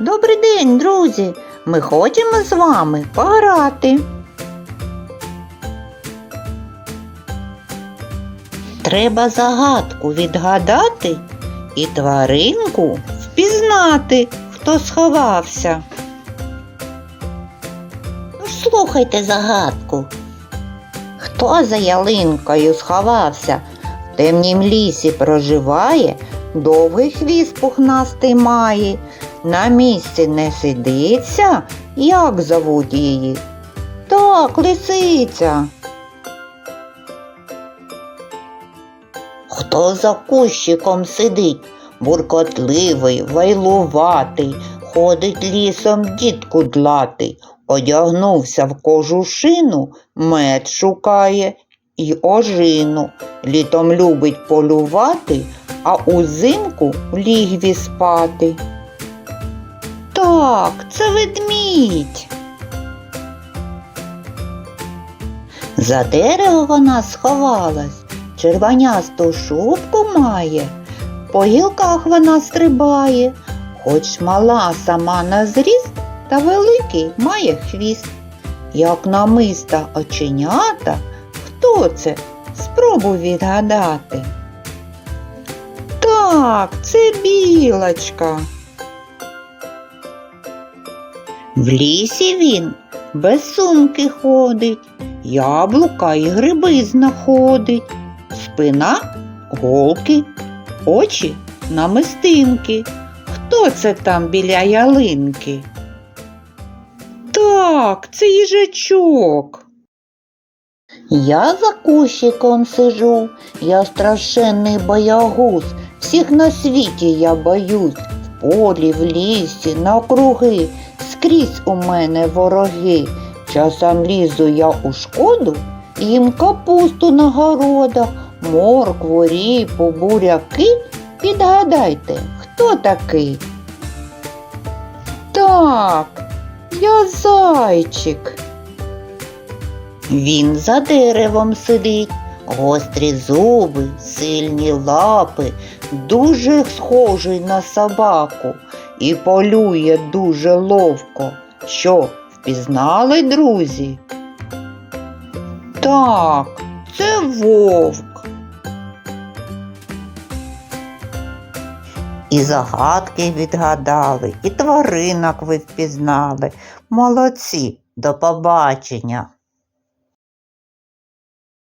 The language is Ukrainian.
Добрий день, друзі! Ми хочемо з вами пограти. Треба загадку відгадати і тваринку впізнати, хто сховався. Ну, Слухайте загадку. Хто за ялинкою сховався, в темнім лісі проживає, довгий хвіст пухнастий має, на місці не сидиться, як зовуть її? Так, лисиця. Хто за кущиком сидить, буркотливий, вайлуватий, ходить лісом дід кудлатий, одягнувся в кожушину, мед шукає і ожину. Літом любить полювати, а узимку в лігві спати. Так, це ведмідь. За дерево вона сховалась, червонясту шубку має, по гілках вона стрибає, хоч мала сама на зріст, та великий має хвіст. Як намиста оченята, хто це? Спробуй відгадати. Так, це білочка. В лісі він без сумки ходить, яблука і гриби знаходить, спина голки, очі намистинки. Хто це там біля ялинки? Так, це їжачок. Я за кущиком сижу, я страшенний боягуз, всіх на світі я боюсь, в полі, в лісі, навкруги, скрізь у мене вороги. Часом лізу я у шкоду, їм капусту на городах, моркву, ріпу, буряки. Підгадайте, хто такий? Так, я зайчик. Він за деревом сидить, гострі зуби, сильні лапи, дуже схожий на собаку і полює дуже ловко. Що, впізнали, друзі? Так, це вовк. І загадки відгадали, і тваринок ви впізнали. Молодці, до побачення!